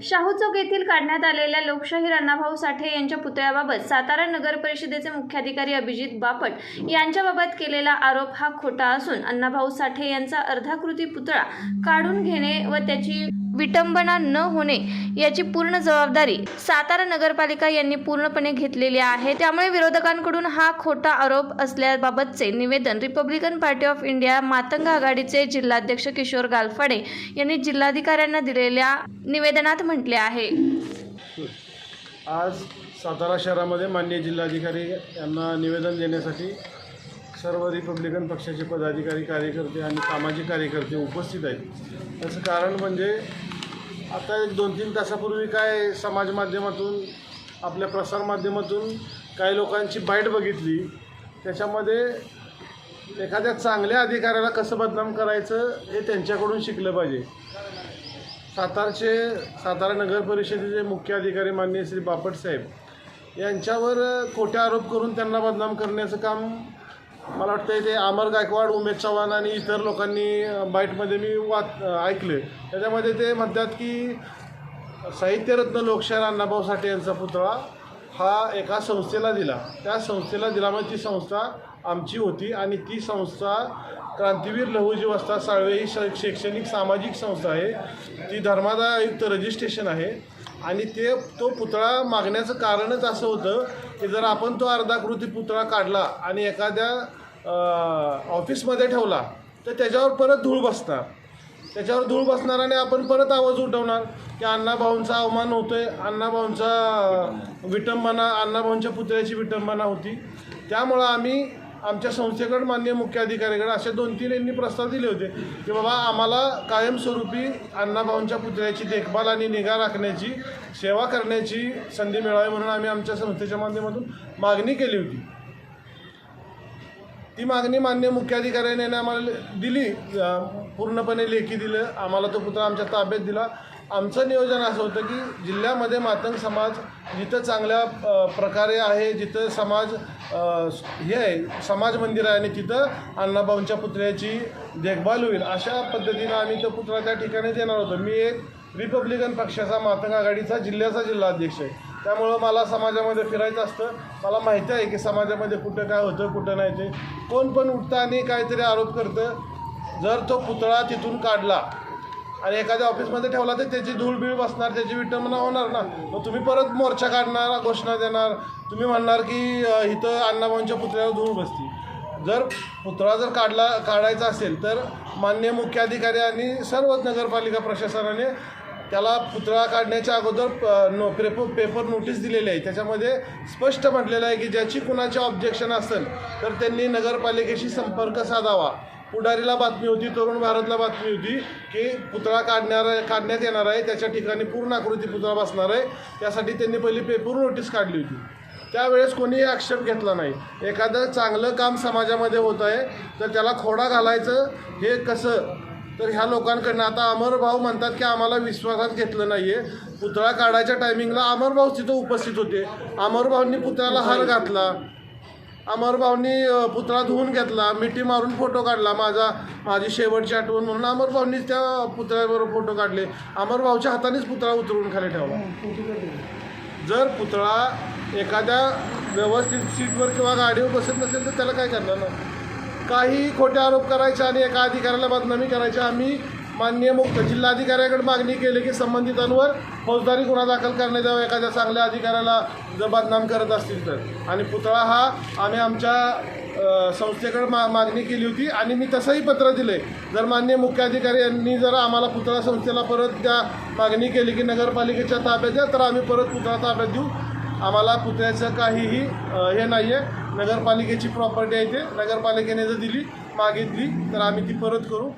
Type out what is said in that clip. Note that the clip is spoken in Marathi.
शाहू चौक येथील काढण्यात आलेल्या लोकशाहीर अण्णाभाऊ साठे यांच्या पुतळ्याबाबत सातारा नगर परिषदेचे मुख्याधिकारी अभिजित बापट यांच्याबाबत केलेला आरोप हा खोटा असून अण्णाभाऊ साठे यांचा अर्धाकृती पुतळा काढून घेणे व त्याची विटंबना न होणे याची पूर्ण जबाबदारी सातारा नगरपालिका यांनी पूर्णपणे घेतलेली आहे. त्यामुळे विरोधकांकडून हा खोटा आरोप असल्याबाबतचे निवेदन Republican party of India Matang आघाडीचे जिल्हाध्यक्ष किशोर गालफाडे यांनी जिल्हाधिकाऱ्यांना दिलेल्या निवेदनात म्हटले आहे. आज सातारा शहरामध्ये मान्य जिल्हाधिकारी यांना निवेदन देण्यासाठी सर्व रिपब्लिकन पक्षाचे पदाधिकारी कार्यकर्ते आणि सामाजिक कार्यकर्ते उपस्थित आहेत. त्याचं कारण म्हणजे आता एक दोन तीन तासापूर्वी काय समाज माध्यमातून आपल्या प्रसारमाध्यमातून काही लोकांची बाईट बघितली. त्याच्यामध्ये एखाद्या चांगल्या अधिकाऱ्याला कसं बदनाम करायचं हे त्यांच्याकडून शिकलं पाहिजे. सातारचे सातारा नगर परिषदेचे मुख्य अधिकारी माननीय श्री बापट साहेब यांच्यावर खोटे आरोप करून त्यांना बदनाम करण्याचं काम मला वाटतं ते अमर गायकवाड उमेश चव्हाण आणि इतर लोकांनी बाईटमध्ये मी वाच ऐकले. त्याच्यामध्ये ते म्हणतात की साहित्यरत्न लोकशाहीर अण्णाभाऊ साठे यांचा पुतळा हा एका संस्थेला दिला. त्या संस्थेला दिला म्हणजे ती संस्था आमची होती आणि ती संस्था क्रांतीवीर लहुजी वस्ता साळवे ही शैक्षणिक सामाजिक संस्था आहे. ती धर्मादायुक्त रजिस्ट्रेशन आहे आणि ते तो पुतळा मागण्याचं कारणच असं होतं की जर आपण तो अर्धाकृती पुतळा काढला आणि एखाद्या ऑफिसमध्ये ठेवला तर त्याच्यावर परत धूळ बसणार. त्याच्यावर धूळ बसणार आणि आपण परत आवाज उठवणार की अण्णाभाऊंचा अवमान होतोय अण्णाभाऊंचा विटंबना अण्णाभाऊंच्या पुतळ्याची विटंबना होती. त्यामुळं आम्ही आमच्या संस्थेकडे मान्य मुख्याधिकाऱ्याकडे असे दोन तीन यांनी प्रस्ताव दिले होते की बाबा आम्हाला कायमस्वरूपी अण्णाभाऊंच्या पुतळ्याची देखभाल आणि निगा राखण्याची सेवा करण्याची संधी मिळावी म्हणून आम्ही आमच्या संस्थेच्या माध्यमातून मागणी केली होती. ती मागणी मान्य मुख्याधिकाऱ्याने आम्हाला दिली. पूर्णपणे लेखी दिलं. आम्हाला तो पुतळा आमच्या ताब्यात दिला. आमचं नियोजन असं होतं की जिल्ह्यामध्ये मातंग समाज जिथं चांगल्या प्रकारे आहे जिथं समाज हे आहे समाज मंदिर आहे आणि तिथं अण्णाभाऊंच्या पुतळ्याची देखभाल होईल. अशा पद्धतीनं आम्ही तो पुतळा त्या ठिकाणी देणार होतो. मी एक रिपब्लिकन पक्षाचा मातंग आघाडीचा जिल्ह्याचा जिल्हाध्यक्ष आहे. त्यामुळं मला समाजामध्ये फिरायचं असतं. मला माहिती आहे की समाजामध्ये कुठं काय होतं कुठं नाही ते. कोण पण उठतं आणि काहीतरी आरोप करतं. जर तो पुतळा तिथून काढला आणि एखाद्या ऑफिसमध्ये ठेवला तर त्याची धूळबीळ बसणार त्याची विटंबना होणार ना. मग तुम्ही परत मोर्चा काढणार घोषणा देणार. तुम्ही म्हणणार की इथं अण्णाभाऊंच्या पुतळ्यावर धूळ बसती. जर पुतळा जर काढला काढायचा असेल तर मान्य मुख्याधिकारी आणि सर्वच नगरपालिका प्रशासनाने त्याला पुतळा काढण्याच्या अगोदर प- नो पेपर पेपर नोटीस दिलेली आहे. त्याच्यामध्ये स्पष्ट म्हटलेलं आहे की ज्याची कुणाचे ऑब्जेक्शन असेल तर त्यांनी नगरपालिकेशी संपर्क साधावा. पुढारीला बातमी होती तरुण भारतला बातमी होती की पुतळा काढणार काढण्यात येणार आहे. त्याच्या ठिकाणी पूर्ण आकृती पुतळा बसणार आहे. त्यासाठी त्यांनी पहिली पेपर नोटीस काढली होती. त्यावेळेस कोणीही आक्षेप घेतला नाही. एखादं चांगलं काम समाजामध्ये होत आहे तर त्याला खोडा घालायचं हे कसं? तर ह्या लोकांकडनं आता अमर भाऊ म्हणतात की आम्हाला विश्वासात घेतलं नाही आहे पुतळा काढायच्या टायमिंगला अमर भाऊ तिथं उपस्थित होते. अमर भाऊंनी पुतळ्याला हार घातला. अमर भाऊंनी पुतळा धुवून घेतला. मिठी मारून फोटो काढला माझा. माझी शेवटची आठवण म्हणून अमर भाऊंनीच त्या पुतळ्याबरोबर फोटो काढले. अमर भाऊच्या हातानेच पुतळा उतरून खाली ठेवला. जर पुतळा एखाद्या व्यवस्थित सीटवर किंवा गाडीवर बसत नसेल तर त्याला काय करणार ना? काही खोटे आरोप करायचे आणि एका अधिकाऱ्याला बदनामी करायची. आम्ही माननीय मुक्त जिल्हाधिकाऱ्याकडे मागणी केली की संबंधितांवर फौजदारी गुन्हा दाखल करण्यात यावा. एखाद्या चांगल्या अधिकाऱ्याला जर बदनाम करत असतील तर. आणि पुतळा हा आम्ही आमच्या संस्थेकडे मा मागणी केली होती आणि मी तसंही पत्र दिलं आहे जर माननीय मुख्याधिकारी यांनी जर आम्हाला पुतळा संस्थेला परत त्या मागणी केली की नगरपालिकेच्या ताब्यात द्या तर आम्ही परत पुतळा ताब्यात देऊ. आम्हाला पुतळ्याचं काहीही हे नाही आहे नगरपालिकेची प्रॉपर्टी आहे ते. नगरपालिकेने जर दिली मागितली तर आम्ही ती परत करू.